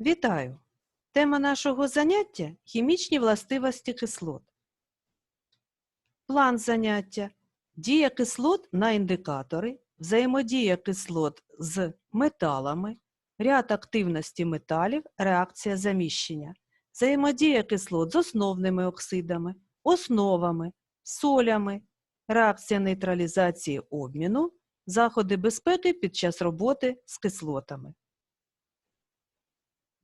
Вітаю! Тема нашого заняття – хімічні властивості кислот. План заняття – дія кислот на індикатори, взаємодія кислот з металами, ряд активності металів, реакція заміщення, взаємодія кислот з основними оксидами, основами, солями, реакція нейтралізації обміну, заходи безпеки під час роботи з кислотами.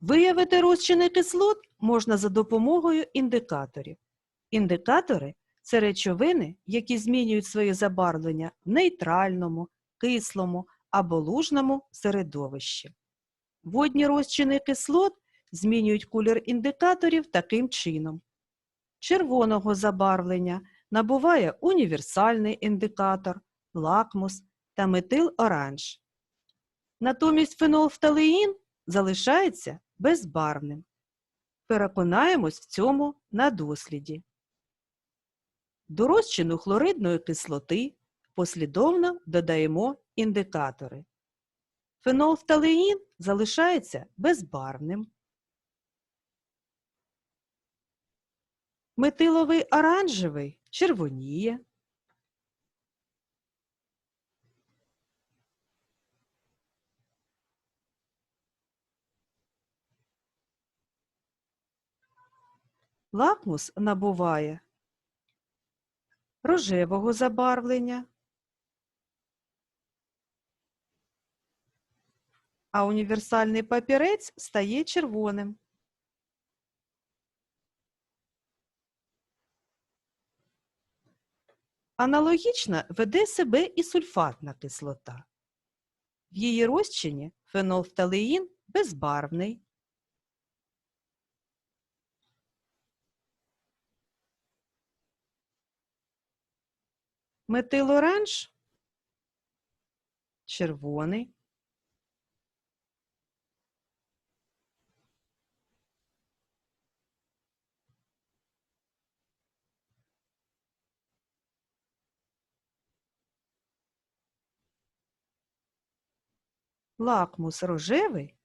Виявити розчини кислот можна за допомогою індикаторів. Індикатори – це речовини, які змінюють своє забарвлення в нейтральному, кислому або лужному середовищі. Водні розчини кислот змінюють колір індикаторів таким чином. Червоного забарвлення набуває універсальний індикатор, лакмус та метил-оранж. Натомість фенолфталеїн залишається безбарвним. Переконаємось в цьому на досліді. До розчину хлоридної кислоти послідовно додаємо індикатори. Фенолфталеїн залишається безбарвним. Метиловий оранжевий червоніє. Лакмус набуває рожевого забарвлення, а універсальний папірець стає червоним. Аналогічно веде себе і сульфатна кислота. В її розчині фенолфталеїн безбарвний, Метилоранж червоний. Лакмус рожевий.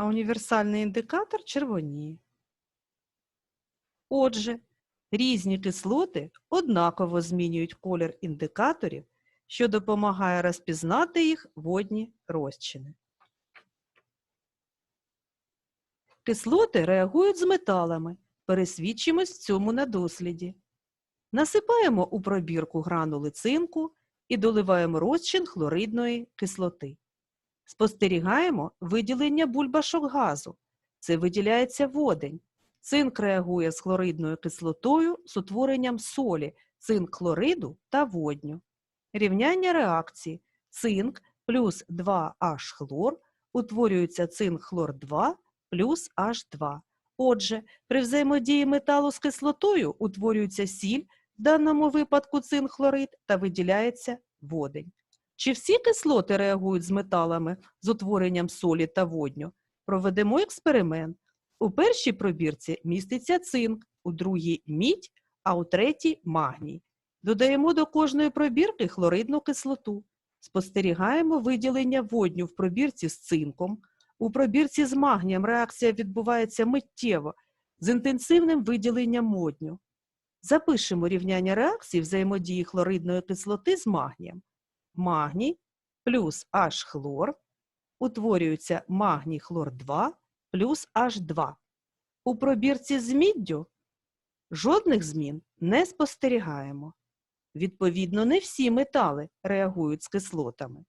А універсальний індикатор червоніє. Отже, різні кислоти однаково змінюють колір індикаторів, що допомагає розпізнати їх водні розчини. Кислоти реагують з металами. Пересвідчимось цьому на досліді. Насипаємо у пробірку гранули цинку і доливаємо розчин хлоридної кислоти. Спостерігаємо виділення бульбашок газу. Це виділяється водень. Цинк реагує з хлоридною кислотою з утворенням солі, цинк хлориду та водню. Рівняння реакції. Цинк плюс 2H хлор утворюється цинк хлор 2 плюс H2. Отже, при взаємодії металу з кислотою утворюється сіль, в даному випадку цинк хлорид, та виділяється водень. Чи всі кислоти реагують з металами з утворенням солі та водню? Проведемо експеримент. У першій пробірці міститься цинк, у другій мідь, а у третій магній. Додаємо до кожної пробірки хлоридну кислоту. Спостерігаємо виділення водню в пробірці з цинком. У пробірці з магнієм реакція відбувається миттєво з інтенсивним виділенням модню. Запишемо рівняння реакції взаємодії хлоридної кислоти з магнієм магній плюс H-хлор, утворюється магній хлор 2 плюс H2. У пробірці з міддю жодних змін не спостерігаємо. Відповідно, не всі метали реагують з кислотами.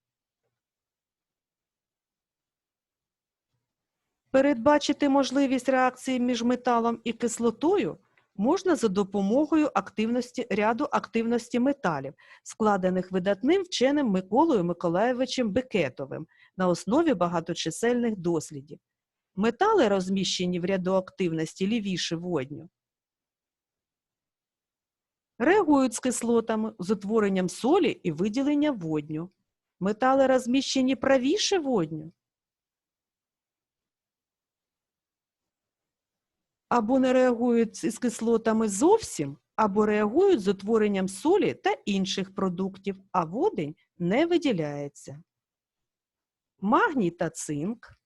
Передбачити можливість реакції між металом і кислотою можна за допомогою активності, ряду активності металів, складених видатним вченим Миколою Миколаєвичем Бекетовим на основі багаточисельних дослідів. Метали розміщені в ряду активності лівіше водню. Реагують з кислотами з утворенням солі і виділення водню. Метали розміщені правіше водню. Або не реагують із кислотами зовсім, або реагують з утворенням солі та інших продуктів, а водень не виділяється. Магній та цинк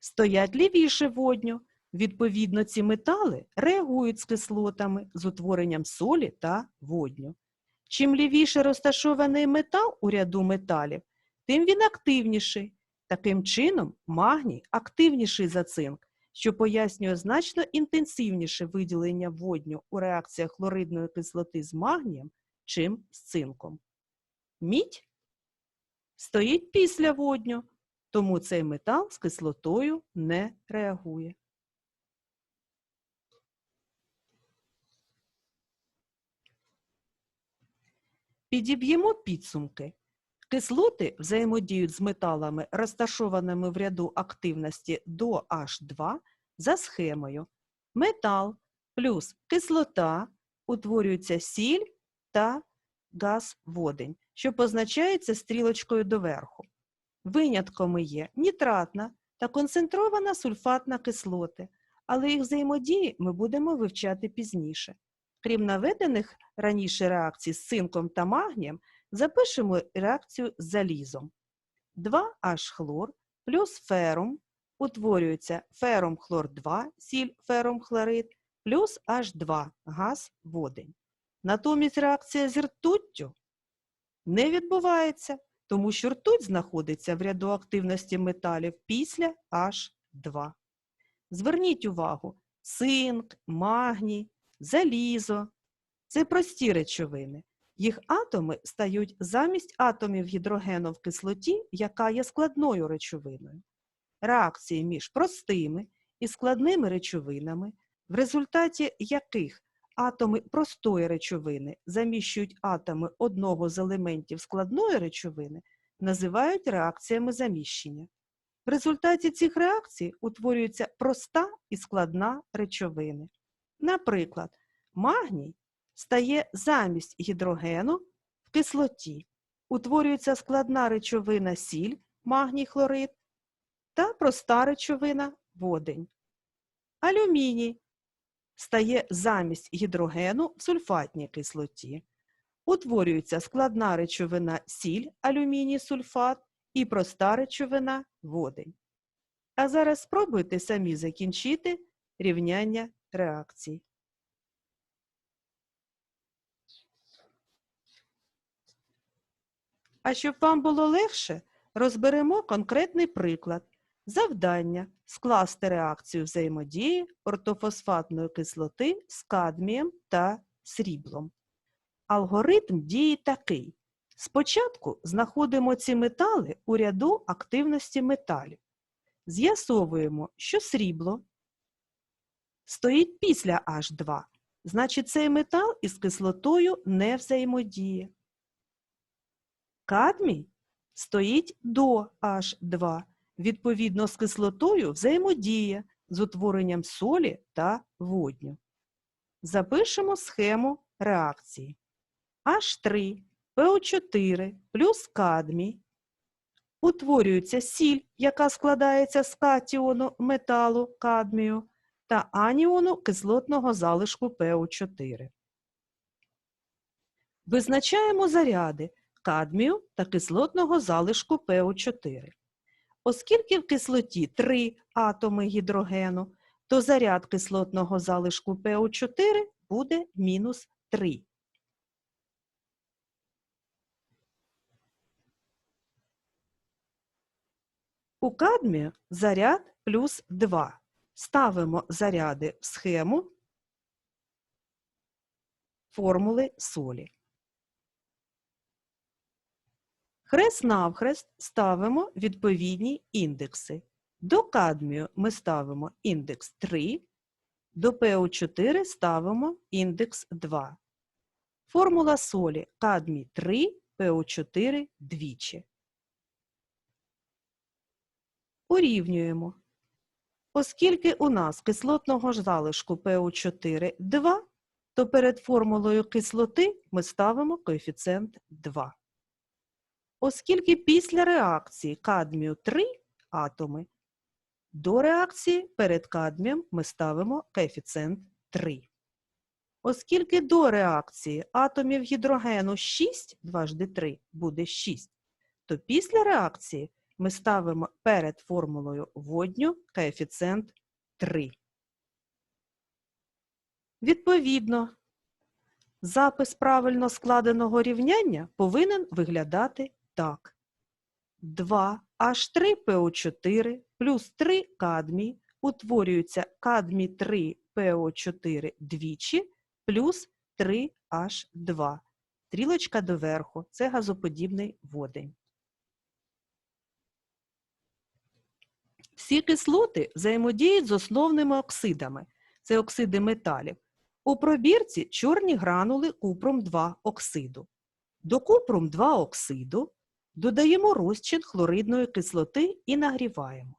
стоять лівіше водню. Відповідно, ці метали реагують з кислотами з утворенням солі та водню. Чим лівіше розташований метал у ряду металів, тим він активніший. Таким чином, магній активніший за цинк, що пояснює значно інтенсивніше виділення водню у реакціях хлоридної кислоти з магнієм, чим з цинком. Мідь стоїть після водню, тому цей метал з кислотою не реагує. Підіб'ємо підсумки. Кислоти взаємодіють з металами, розташованими в ряду активності до H2 за схемою. Метал плюс кислота утворюється сіль та газ водень, що позначається стрілочкою доверху. Винятками є нітратна та концентрована сульфатна кислоти, але їх взаємодії ми будемо вивчати пізніше. Крім наведених раніше реакцій з цинком та магнієм, запишемо реакцію з залізом. 2H-хлор плюс ферум утворюється ферум-хлор-2, сіль ферум-хлорид, плюс H2 газ водень. Натомість реакція з ртуттю не відбувається, тому що ртуть знаходиться в ряду активності металів після H2. Зверніть увагу, цинк, магній, залізо це прості речовини. Їх атоми стають замість атомів гідрогену в кислоті, яка є складною речовиною. Реакції між простими і складними речовинами, в результаті яких атоми простої речовини заміщують атоми одного з елементів складної речовини, називають реакціями заміщення. В результаті цих реакцій утворюється проста і складна речовини. Наприклад, магній стає замість гідрогену в кислоті. Утворюється складна речовина сіль, магній хлорид та проста речовина водень. Алюміній стає замість гідрогену в сульфатній кислоті. Утворюється складна речовина сіль, алюміній сульфат і проста речовина водень. А зараз спробуйте самі закінчити рівняння реакцій. А щоб вам було легше, розберемо конкретний приклад. Завдання скласти реакцію взаємодії ортофосфатної кислоти з кадмієм та сріблом. Алгоритм дії такий. Спочатку знаходимо ці метали у ряду активності металів. З'ясовуємо, що срібло стоїть після H2, значить цей метал із кислотою не взаємодіє. Кадмій стоїть до H2, відповідно з кислотою взаємодіє з утворенням солі та водню. Запишемо схему реакції. H3, PO4 плюс кадмій. Утворюється сіль, яка складається з катіону металу кадмію та аніону кислотного залишку ПО4. Визначаємо заряди кадмію та кислотного залишку ПО4. Оскільки в кислоті 3 атоми гідрогену, то заряд кислотного залишку ПО4 буде мінус 3. У кадмію заряд плюс 2. Ставимо заряди в схему формули солі. Хрест-навхрест ставимо відповідні індекси. До кадмію ми ставимо індекс 3, до ПО4 ставимо індекс 2. Формула солі кадмій 3, ПО4 двічі. Урівнюємо. Оскільки у нас кислотного залишку ПО4 2, то перед формулою кислоти ми ставимо коефіцієнт 2. Оскільки після реакції кадмію 3 атоми, До реакції перед кадмієм ми ставимо коефіцієнт 3. Оскільки до реакції атомів гідрогену 6, дважди 3 буде 6, то після реакції ми ставимо перед формулою водню коефіцієнт 3. Відповідно, запис правильно складеного рівняння повинен виглядати так. 2H3PO4 плюс 3 кадмій утворюється кадмій 3 PO4 двічі плюс 3H2. Стрілочка доверху – це газоподібний водень. Всі кислоти взаємодіють з основними оксидами. Це оксиди металів. У пробірці чорні гранули купром-2 оксиду. До купром-2 оксиду додаємо розчин хлоридної кислоти і нагріваємо.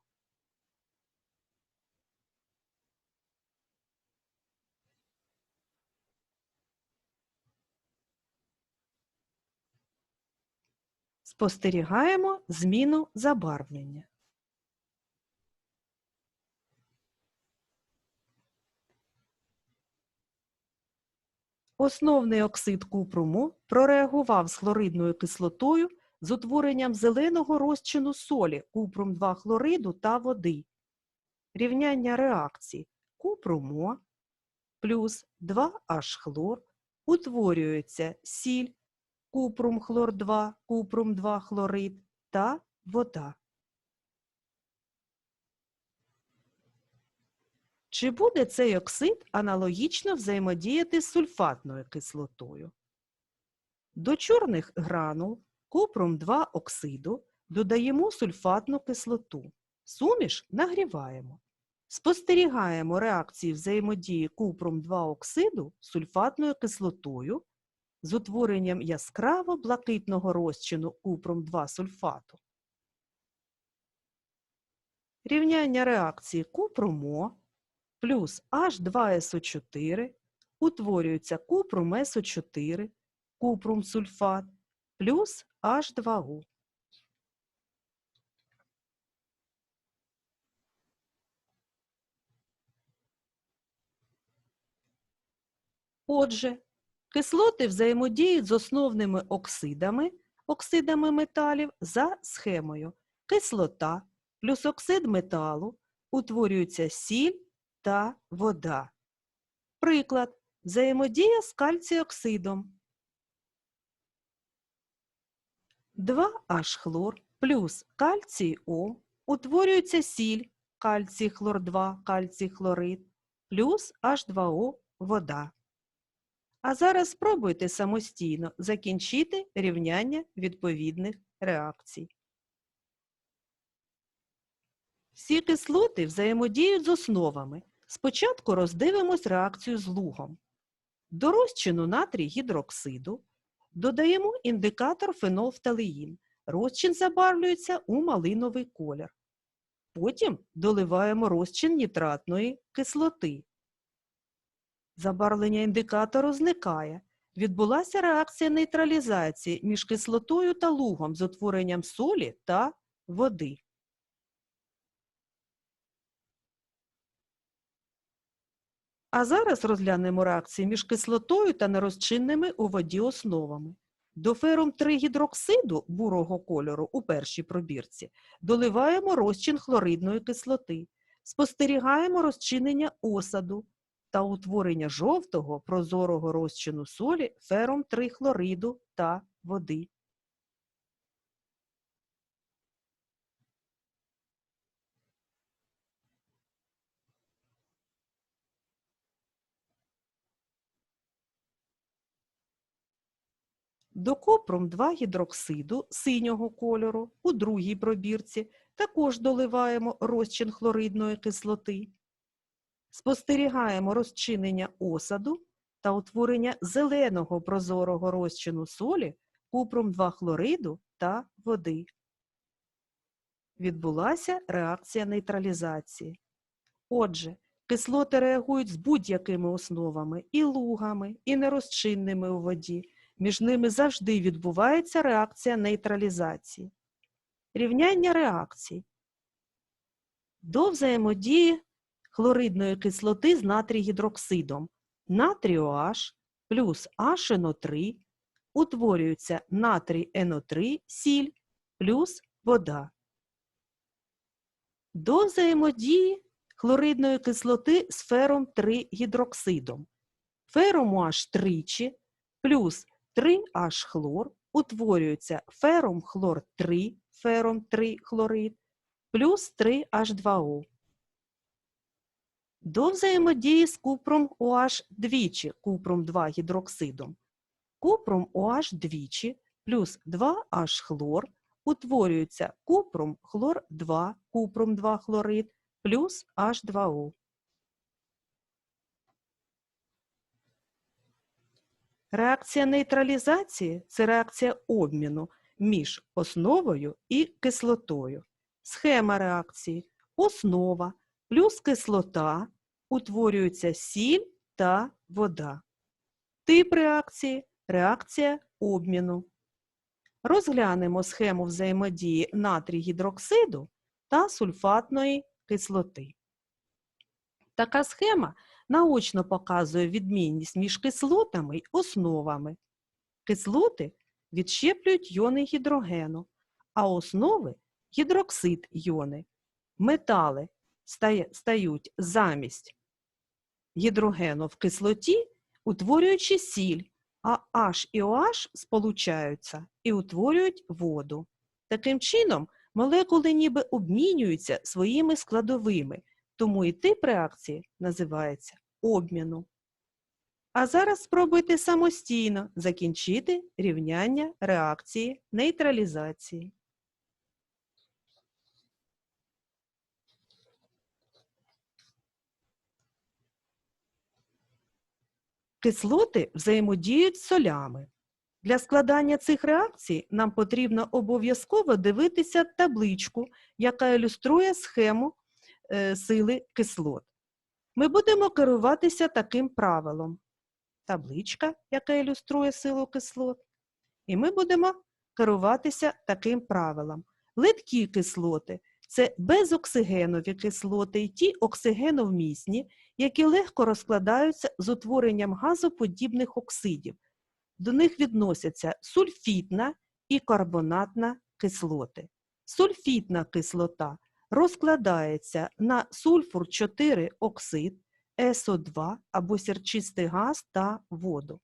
Спостерігаємо зміну забарвлення. Основний оксид купруму прореагував з хлоридною кислотою з утворенням зеленого розчину солі купрум-2 хлориду та води. Рівняння реакцій купрумо плюс 2H хлор утворюється сіль купрум хлор 2, купрум 2 хлорид та вода. Чи буде цей оксид аналогічно взаємодіяти з сульфатною кислотою? До чорних гранул купрум 2 оксиду додаємо сульфатну кислоту. Суміш нагріваємо. Спостерігаємо реакції взаємодії купрум 2 оксиду сульфатною кислотою з утворенням яскраво блакитного розчину купрум 2 сульфату. Рівняння реакції купрумо плюс H2SO4 утворюється купрум СО4, купрум сульфат плюс H2O. Отже, кислоти взаємодіють з основними оксидами, оксидами металів за схемою. Кислота плюс оксид металу утворюється сіль та вода. Приклад. Взаємодія з кальціоксидом. 2H хлор плюс кальцій О утворюється сіль кальцій хлор 2, кальцій хлорид плюс H2O вода. А зараз спробуйте самостійно закінчити рівняння відповідних реакцій. Всі кислоти взаємодіють з основами. Спочатку роздивимось реакцію з лугом. До розчину натрій гідроксиду додаємо індикатор фенолфталеїн. Розчин забарвлюється у малиновий колір. Потім доливаємо розчин нітратної кислоти. Забарвлення індикатору зникає. Відбулася реакція нейтралізації між кислотою та лугом з утворенням солі та води. А зараз розглянемо реакції між кислотою та нерозчинними у воді основами. До ферум 3 гідроксиду бурого кольору у першій пробірці доливаємо розчин хлоридної кислоти, спостерігаємо розчинення осаду та утворення жовтого прозорого розчину солі ферум 3 хлориду та води. До копром 2 гідроксиду синього кольору у другій пробірці також доливаємо розчин хлоридної кислоти. Спостерігаємо розчинення осаду та утворення зеленого прозорого розчину солі купром 2 хлориду та води. Відбулася реакція нейтралізації. Отже, кислоти реагують з будь-якими основами і лугами, і нерозчинними у воді. Між ними завжди відбувається реакція нейтралізації. Рівняння реакцій. до взаємодії хлоридної кислоти з натрій-гідроксидом. Натрій OH плюс HNO3 утворюється натрій NO3 сіль плюс вода. До взаємодії хлоридної кислоти з фером 3 гідроксидом. Фером OH тричі плюс 3H хлор утворюється фером хлор 3, фером 3 хлорид плюс 3H2O. До взаємодії з купром OH двічі, купром 2 гідроксидом. Купром OH двічі плюс 2H хлор утворюється купром хлор 2, купром 2 хлорид плюс H2O. Реакція нейтралізації – це реакція обміну між основою і кислотою. Схема реакції – основа плюс кислота, утворюється сіль та вода. Тип реакції – реакція обміну. Розглянемо схему взаємодії натрій гідроксиду та сульфатної кислоти. Така схема наочно показує відмінність між кислотами й основами. Кислоти відщеплюють йони гідрогену, а основи – гідроксид йони. Метали стають замість гідрогену в кислоті, утворюючи сіль, а H і OH сполучаються і утворюють воду. Таким чином, молекули ніби обмінюються своїми складовими, тому і тип реакції називається обміну. А зараз спробуйте самостійно закінчити рівняння реакції нейтралізації. Кислоти взаємодіють з солями. Для складання цих реакцій нам потрібно обов'язково дивитися табличку, яка ілюструє схему сили кислот. Ми будемо керуватися таким правилом. Табличка, яка ілюструє силу кислот. І ми будемо керуватися таким правилом. Литкі кислоти це безоксигенові кислоти і ті оксигеновмісні, які легко розкладаються з утворенням газоподібних оксидів. До них відносяться сульфітна і карбонатна кислоти. Сульфітна кислота розкладається на сульфур 4 оксид, СО2 або сірчистий газ та воду.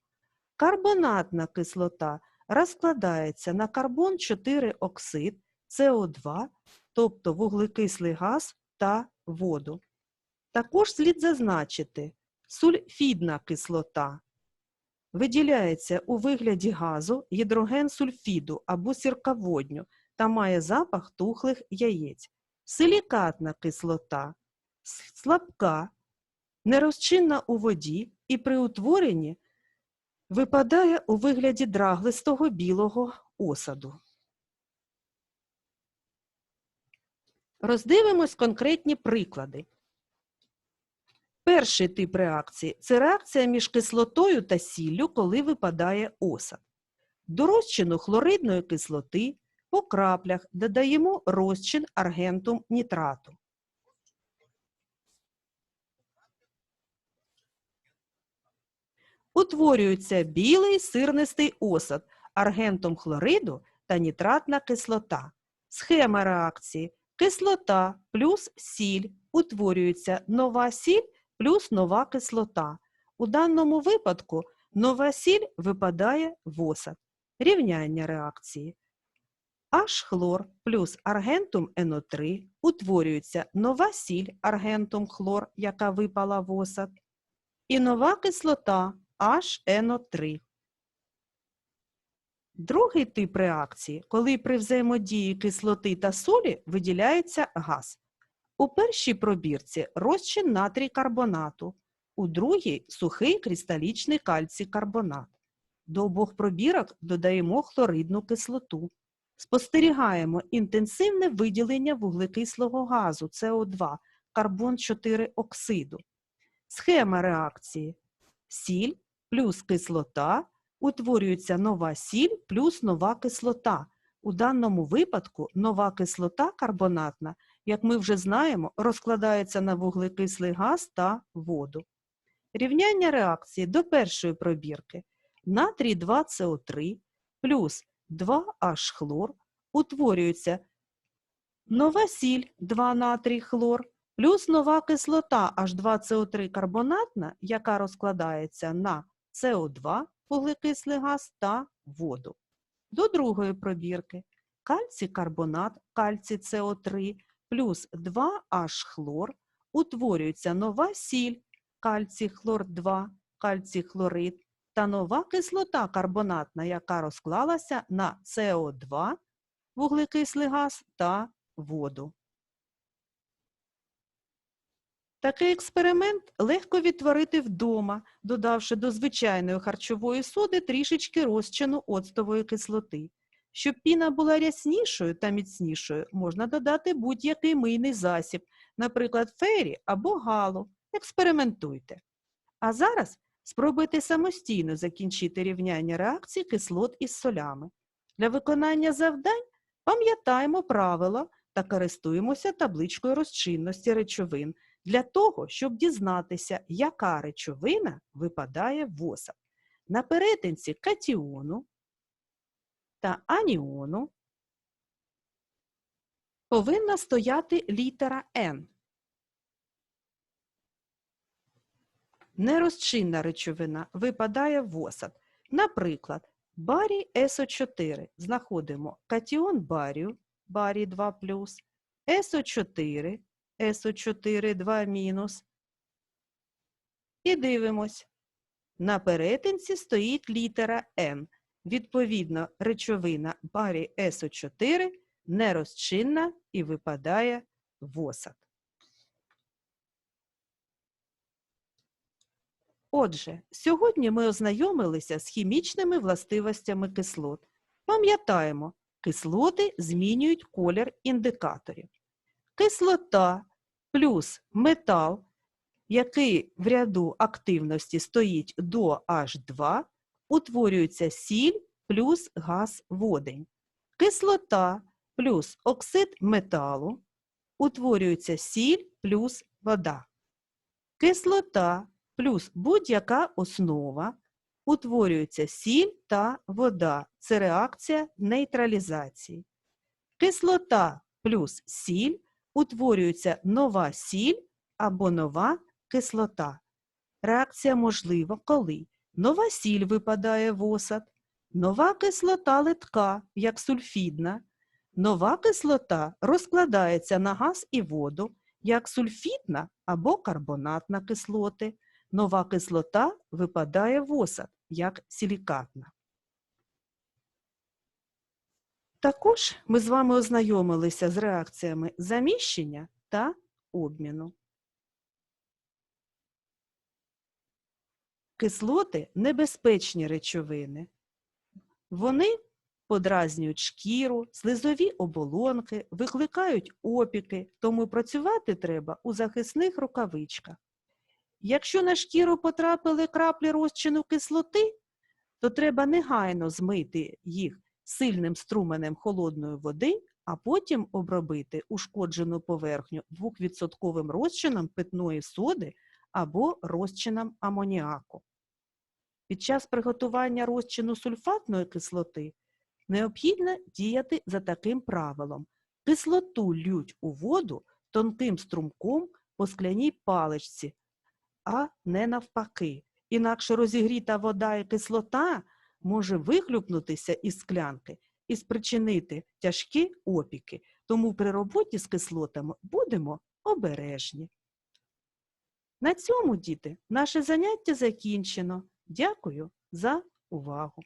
Карбонатна кислота розкладається на карбон 4 оксид, СО2, тобто вуглекислий газ та воду. Також слід зазначити, сульфідна кислота виділяється у вигляді газу гідроген сульфіду або сірководню та має запах тухлих яєць. Силікатна кислота слабка, нерозчинна у воді і при утворенні випадає у вигляді драглистого білого осаду. Роздивимось конкретні приклади. Перший тип реакції це реакція між кислотою та сіллю, коли випадає осад. До хлоридної кислоти по краплях додаємо розчин аргентум нітрату. Утворюється білий сирнистий осад аргентум хлориду та нітратна кислота. Схема реакції кислота плюс сіль утворюється нова сіль плюс нова кислота. У даному випадку нова сіль випадає в осад. Рівняння реакції. H-хлор плюс аргентум НО3 утворюється нова сіль аргентум хлор, яка випала в осад, і нова кислота HNO3. Другий тип реакції, коли при взаємодії кислоти та солі виділяється газ. У першій пробірці розчин натрій карбонату, у другій сухий кристалічний кальцій карбонат. До обох пробірок додаємо хлоридну кислоту. Спостерігаємо інтенсивне виділення вуглекислого газу СО2, карбон 4 оксиду. Схема реакції. Сіль плюс кислота утворюється нова сіль плюс нова кислота. У даному випадку нова кислота карбонатна як ми вже знаємо, розкладається на вуглекислий газ та воду. Рівняння реакції до першої пробірки. Натрій 2СО3 плюс 2H хлор утворюється. Нова сіль 2 натрій хлор плюс нова кислота H2CO3 карбонатна, яка розкладається на СО2 вуглекислий газ та воду. До другої пробірки. Кальцій карбонат, кальцій СО3 плюс 2H хлор утворюється. Нова сіль кальцій хлор 2, кальцій хлорид та нова кислота карбонатна, яка розклалася на СО2 вуглекислий газ та воду. Такий експеримент легко відтворити вдома, додавши до звичайної харчової соди трішечки розчину оцтової кислоти. Щоб піна була ряснішою та міцнішою, можна додати будь-який мийний засіб, наприклад, фері або галу. Експериментуйте. А зараз спробуйте самостійно закінчити рівняння реакцій кислот із солями. Для виконання завдань пам'ятаємо правила та користуємося табличкою розчинності речовин для того, щоб дізнатися, яка речовина випадає в осад. На перетинці катіону та аніону повинна стояти літера N. Нерозчинна речовина випадає в осад. Наприклад, барій СО4 знаходимо катіон барію, барій 2 СО4, СО4 2 мінус. І дивимось. На перетинці стоїть літера N. Відповідно, речовина барій СО4 нерозчинна і випадає в осад. Отже, сьогодні ми ознайомилися з хімічними властивостями кислот. Пам'ятаємо, кислоти змінюють колір індикаторів. Кислота плюс метал, який в ряду активності стоїть до H2, утворюється сіль плюс газ водень. Кислота плюс оксид металу утворюється сіль плюс вода. Кислота плюс будь-яка основа утворюється сіль та вода. Це реакція нейтралізації. Кислота плюс сіль утворюється нова сіль або нова кислота. Реакція можлива, коли нова сіль випадає в осад, нова кислота литка, як сульфідна, нова кислота розкладається на газ і воду, як сульфідна або карбонатна кислоти, нова кислота випадає в осад, як силікатна. Також ми з вами ознайомилися з реакціями заміщення та обміну. Кислоти небезпечні речовини. Вони подразнюють шкіру, слизові оболонки, викликають опіки, тому працювати треба у захисних рукавичках. Якщо на шкіру потрапили краплі розчину кислоти, то треба негайно змити їх сильним струменем холодної води, а потім обробити ушкоджену поверхню 2% розчином питної соди або розчином амоніаку. Під час приготування розчину сульфатної кислоти необхідно діяти за таким правилом. Кислоту лють у воду тонким струмком по скляній паличці, а не навпаки. Інакше розігріта вода і кислота може вихлюпнутися із склянки і спричинити тяжкі опіки. Тому при роботі з кислотами будемо обережні. На цьому, діти, наше заняття закінчено. Дякую за увагу!